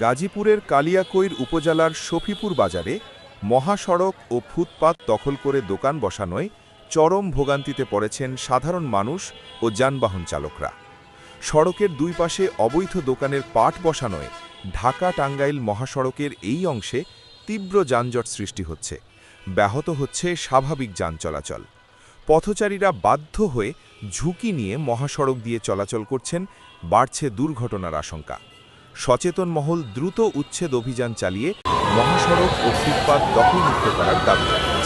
গাজীপুরের কালিয়াকৈর উপজেলার শফিপুর বাজারে মহাসড়ক ও ফুটপাত দখল করে দোকান বসানোয় চরম ভোগান্তিতে পড়েছেন সাধারণ মানুষ ও যানবাহন চালকরা। সড়কের দুই পাশে অবৈধ দোকানের পাট বসানোয় ঢাকা টাঙ্গাইল মহাসড়কের এই অংশে তীব্র যানজট সৃষ্টি হচ্ছে। ব্যাহত হচ্ছে স্বাভাবিক যান চলাচল। পথচারীরা বাধ্য হয়ে ঝুঁকি নিয়ে মহাসড়ক দিয়ে চলাচল করছেন, বাড়ছে দুর্ঘটনার আশঙ্কা। সচেতন মহল দ্রুত উচ্ছেদ অভিযান চালিয়ে মহাসড়ক ও ফুটপাত দখলমুক্ত করার দাবি। জানায়